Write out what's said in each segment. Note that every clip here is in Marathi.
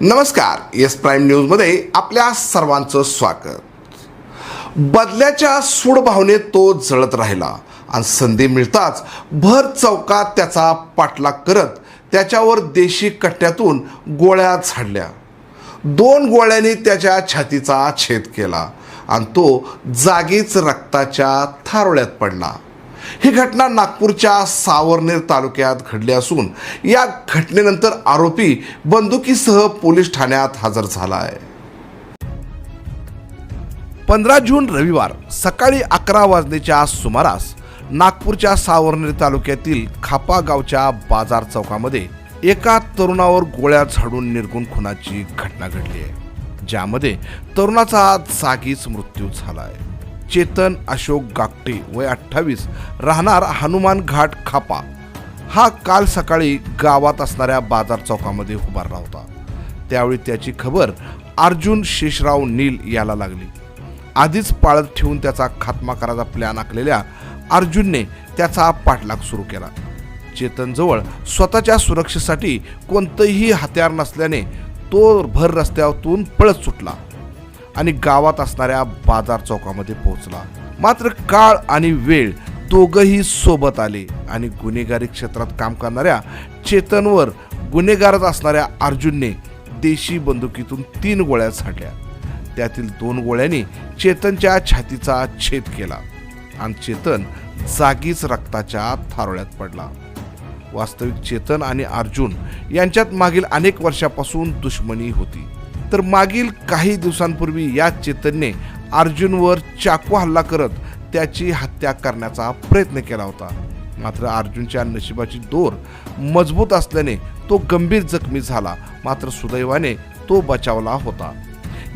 नमस्कार येस प्राईम न्यूजमध्ये आपल्या सर्वांचं स्वागत. बदल्याच्या सूडभावने तो जळत राहिला आणि संधी मिळताच भर चौकात त्याचा पाठलाग करत त्याच्यावर देशी कट्ट्यातून गोळ्या झाडल्या. दोन गोळ्यांनी त्याच्या छातीचा छेद केला आणि तो जागीच रक्ताच्या थारोळ्यात पडला. ही घटना नागपूरच्या सावरनेर तालुक्यात घडली असून या घटनेनंतर आरोपी बंदुकीसह पोलीस ठाण्यात हजर झाला आहे पंधरा जून रविवार सकाळी अकरा वाजण्याच्या सुमारास नागपूरच्या सावरनेर तालुक्यातील खापा गावच्या बाजार चौकामध्ये एका तरुणावर गोळ्या झाडून निर्गुण खुनाची घटना घडली आहे ज्यामध्ये तरुणाचा जागीच मृत्यू झाला आहे चेतन अशोक गागटे वय अठ्ठावीस. राहणार हनुमान घाट खापा. हा काल सकाळी गावात असणाऱ्या बाजार चौकामध्ये उभारला होता. त्यावेळी त्याची खबर अर्जुन शेषराव नील याला लागली. आधीच पाळत ठेवून त्याचा खात्मा करायचा प्लॅन आखलेल्या अर्जुनने त्याचा पाठलाग सुरू केला. चेतनजवळ स्वतःच्या सुरक्षेसाठी कोणतंही हत्यार नसल्याने तो भर रस्त्यातून पळत सुटला. आणि गावात असणाऱ्या बाजार चौकामध्ये पोहोचला. मात्र काळ आणि वेळ दोघंही सोबत आले आणि गुन्हेगारी क्षेत्रात काम करणाऱ्या चेतनवर गुन्हेगारच असणाऱ्या अर्जुनने देशी बंदुकीतून तीन गोळ्या झाडल्या. त्यातील दोन गोळ्यांनी चेतनच्या छातीचा छेद केला आणि चेतन जागीच रक्ताच्या थारोळ्यात पडला. वास्तविक चेतन आणि अर्जुन यांच्यात मागील अनेक वर्षापासून दुश्मनी होती. तर मागील काही दिवसांपूर्वी या चेतनने अर्जुनवर चाकू हल्ला करत त्याची हत्या करण्याचा प्रयत्न केला होता. मात्र अर्जुनच्या नशिबाची दोर मजबूत असल्याने तो गंभीर जखमी झाला. मात्र सुदैवाने तो बचावला होता.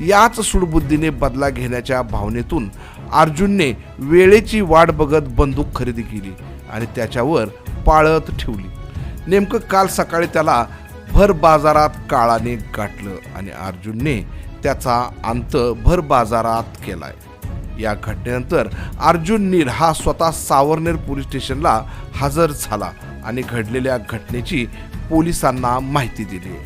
याच सुडबुद्धीने बदला घेण्याच्या भावनेतून अर्जुनने वेळेची वाट बघत बंदूक खरेदी केली आणि त्याच्यावर पाळत ठेवली. नेमकं काल सकाळी त्याला भर बाजारात काळाने गाठलं आणि अर्जुनने त्याचा अंत भर बाजारात केलाय. या घटनेनंतर अर्जुन नील हा स्वतः सावरनेर पोलीस स्टेशनला हजर झाला आणि घडलेल्या घटनेची पोलिसांना माहिती दिली.